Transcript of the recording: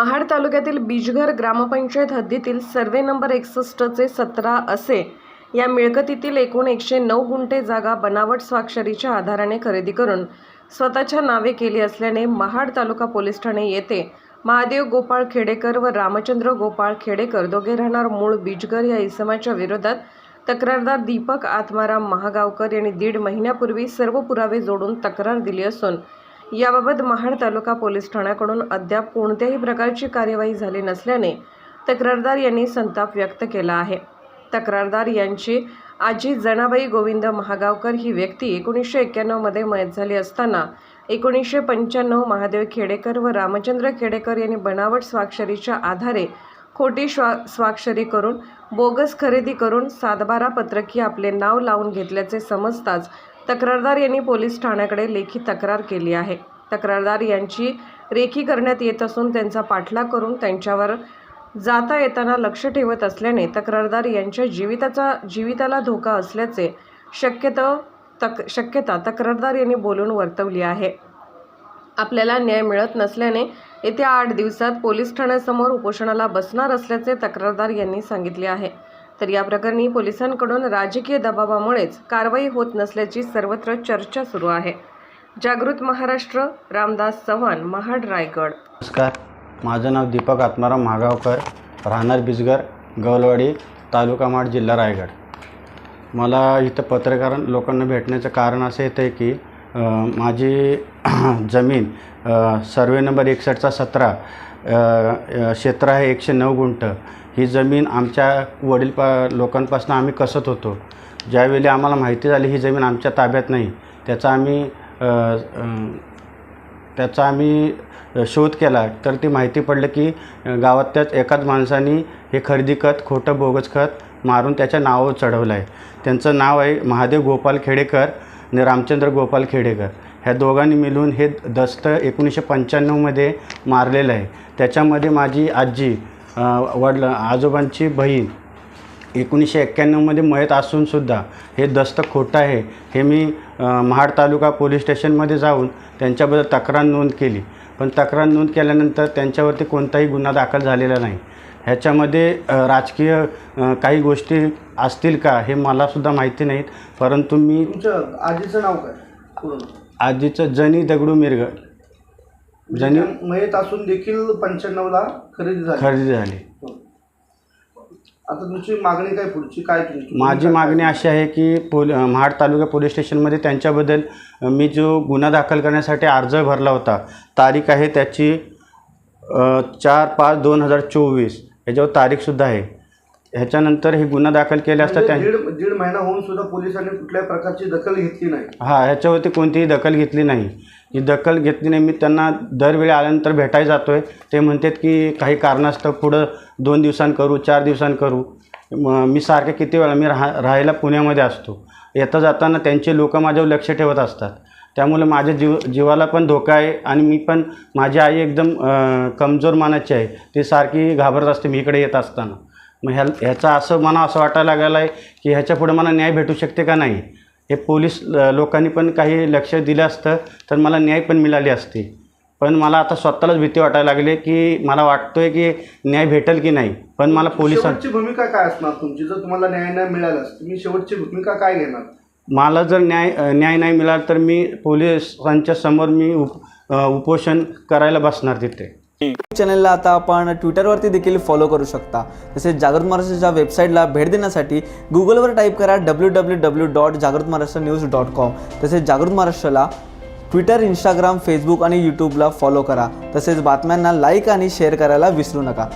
महाड तालुक्यातील बीजघर ग्रामपंचायत हद्दीतील survey number एकसष्टचे सतरा असे या मिळकतीतील एकूण एकशे नऊ गुंठे जागा बनावट स्वाक्षरीच्या आधाराने खरेदी करून स्वतःच्या नावे केली असल्याने महाड तालुका पोलीस ठाणे येथे महादेव गोपाळ खेडेकर व रामचंद्र गोपाळ खेडेकर दोघे राहणार मूळ बीजघर या इसमाच्या विरोधात तक्रारदार दीपक आत्माराम महागावकर यांनी दीड महिन्यापूर्वी सर्व पुरावे जोडून तक्रार दिली असून याबाबत महाड तालुका पोलीस ठाण्याकडून अद्याप कोणत्याही प्रकारची कार्यवाही झाली नसल्याने तक्रारदार यांनी संताप व्यक्त केला आहे. तक्रारदार यांची आजी जनाबाई गोविंद महागावकर ही व्यक्ती एकोणीसशे एक्क्याण्णवमध्ये मयत झाली असताना एकोणीसशे पंच्याण्णव महादेव खेडेकर व रामचंद्र खेडेकर यांनी बनावट स्वाक्षरीच्या आधारे खोटी श्वा स्वाक्षरी करून बोगस खरेदी करून सातबारा पत्रकी आपले नाव लावून घेतल्याचे समजताच तक्रारदार यांनी पोलीस ठाण्याकडे लेखी तक्रार केली आहे. तक्रारदार यांची रेखी करण्यात येत असून त्यांचा पाठलाग करून त्यांच्यावर जाता येताना लक्ष ठेवत असल्याने तक्रारदार यांच्या जीविताचा जीविताला धोका असल्याचे शक्यतो तक शक्यता तक्रारदार यांनी बोलून वर्तवली आहे. आपल्याला न्याय मिळत नसल्याने येत्या आठ दिवसात पोलीस ठाण्यासमोर उपोषणाला बसणार असल्याचे तक्रारदार यांनी सांगितले आहे. तर या प्रकरणी पोलिसांकडून राजकीय दबावामुळेच कारवाई होत नसल्याची सर्वत्र चर्चा सुरू आहे. जागृत महाराष्ट्र रामदास चव्हाण महाड रायगड. नमस्कार. माझं नाव दीपक आत्माराम महागावकर राहणार बिजगर गवलवाडी तालुका माड जिल्हा रायगड. मला इथं पत्रकार लोकांना भेटण्याचं कारण असं येतं आहे की माझी जमीन सर्वे नंबर एकसष्टचा सतरा क्षेत्र आहे एकशे नऊ गुंठ. ही जमीन आमच्या वडील पा लोकांपासून आम्ही कसत होतो. ज्यावेळी आम्हाला माहिती झाली ही जमीन आमच्या ताब्यात नाही. त्याचा आम्ही त्याचा आम्ही शोध केला. तर ती माहिती पडलं की गावात त्याच एकाच माणसाने हे खरेदी खत खोटं बोगस खत मारून त्याच्या नावावर चढवलं आहे त्यांचं नाव आहे महादेव गोपाल खेडेकर. आणि रामचंद्र गोपाल खेडेकर. ह्या दोघांनी मिळून हे दस्त एकोणीसशे पंच्याण्णवमध्ये मारलेलं आहे. त्याच्यामध्ये माझी आजी वडलं वडील आजोबांची बहीण एकोणीसशे एक्क्याण्णवमध्ये मयत असूनसुद्धा हे दस्त खोटं आहे. हे मी महाड तालुका पोलीस स्टेशनमध्ये जाऊन त्यांच्याबद्दल तक्रार नोंद केली. पण तक्रार नोंद केल्यानंतर त्यांच्यावरती कोणताही गुन्हा दाखल झालेला नाही. ह्याच्यामध्ये राजकीय काही गोष्टी असतील का हे मलासुद्धा माहिती नाहीत. परंतु मी तुमचं आजीचं नाव काय? पूर्ण. आजीचं जनी दगडू मिरग. जनी म्हणजे मयत असून देखील पंच्याण्णवला खरेदी झाली. खरेदी झाली. आता तुमची मागणी काय पुढची? काय तुमची माझी मागणी अशी आहे की पोल महाड तालुका पोलीस स्टेशनमध्ये त्यांच्याबद्दल मी जो गुन्हा दाखल करण्यासाठी अर्ज भरला होता तारीख आहे त्याची अ, चार पाच दोन हजार चोवीस. याच्यावर तारीखसुद्धा आहे. ह्याच्यानंतर हे गुन्हा दाखल केले असता म्हणजे त्या दीड दीड महिना होऊन सुद्धा पोलिसांनी कुठल्याही प्रकारची दखल घेतली नाही. हां ह्याच्यावरती कोणतीही दखल घेतली नाही. ही दखल घेतली नाही मी त्यांना दरवेळी आल्यानंतर भेटायला जातो आहे ते म्हणतात की काही कारणास्तव पुढं दोन दिवसांनी करू चार दिवसांनी करू. म मी सारखे किती वेळा मी राहा राहायला पुण्यामध्ये असतो. येता जाताना त्यांचे लोक माझ्यावर लक्ष ठेवत असतात. त्यामुळे माझ्या जीव जीवाला पण धोका आहे आणि मी पण माझी आई एकदम कमजोर मानाची आहे. ती सारखी घाबरत असते मी इकडे येत असताना. मग ह्या ह्याचा असं मला असं वाटायला लागलेलं आहे की ह्याच्या पुढे मला न्याय भेटू शकते का नाही? हे पोलीस लोकांनी पण काही लक्ष दिलं असतं तर मला न्याय पण मिळाली असती. पण मला आता स्वतःलाच भीती वाटायला लागली की मला वाटतोय की न्याय भेटेल की नाही? पण मला पोलिसांची भूमिका काय असणार तुमची? जर तुम्हाला न्याय नाही मिळालाच तुम्ही शेवटची भूमिका काय घेणार? मला जर न्याय न्याय नाही मिळाला तर मी पोलिसांच्या समोर मी उप उपोषण करायला बसणार तिथे. चॅनलला आता आपण ट्विटरवरती देखील फॉलो करू शकता. तसेच जागृत महाराष्ट्राच्या वेबसाईटला भेट देण्यासाठी गुगलवर टाईप करा डब्ल्यू डब्ल्यू डब्ल्यू डॉट जागृत महाराष्ट्र न्यूज डॉट कॉम तसेच जागृत महाराष्ट्राला ट्विटर इंस्टाग्राम फेसबुक आणि यूट्यूबला फॉलो करा. तसेच बातम्यांना लाईक आणि शेअर करायला विसरू नका.